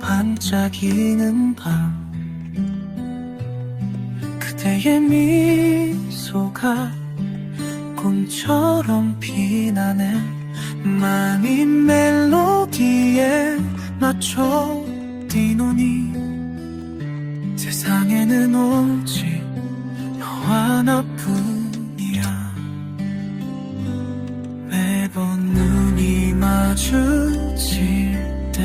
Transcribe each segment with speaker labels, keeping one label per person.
Speaker 1: 반짝이는 밤. 그대의 미소가 꿈처럼 피나네. 마음이 멜로디에 맞춰 뛰노니. 세상에는 오직 너 하나뿐이야. 매번 눈이 마주칠 때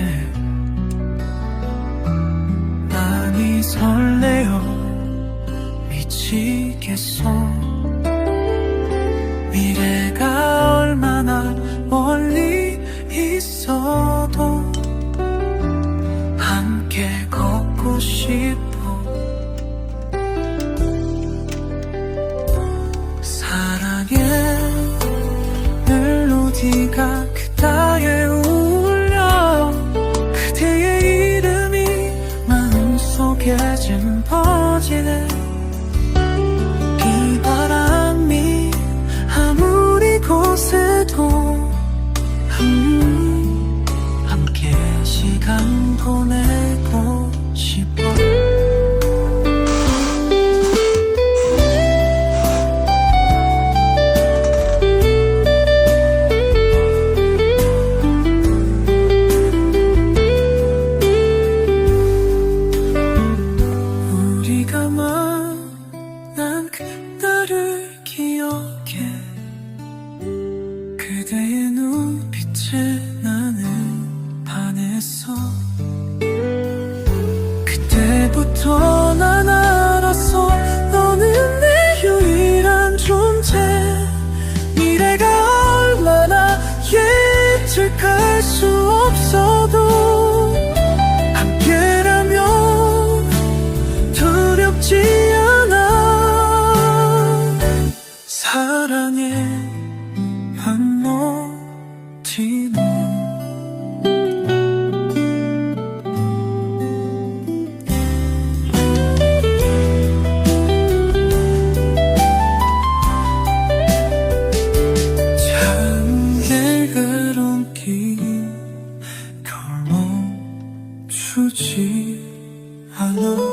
Speaker 1: 많이 설레어 미치겠어. 미래가 얼마나 멀리 있어도 함께 걷고 싶어. 사랑의 멜로디가 짚어지네 이 바람이 아무리 곳에도 음, 함께 시간 보내 그대의 눈빛에 나는 반했어. 그때부터 난 알았어. 너는 내 유일한 존재. 미래가 얼마나 예측할 수 없어도 길 걸멈추지 않아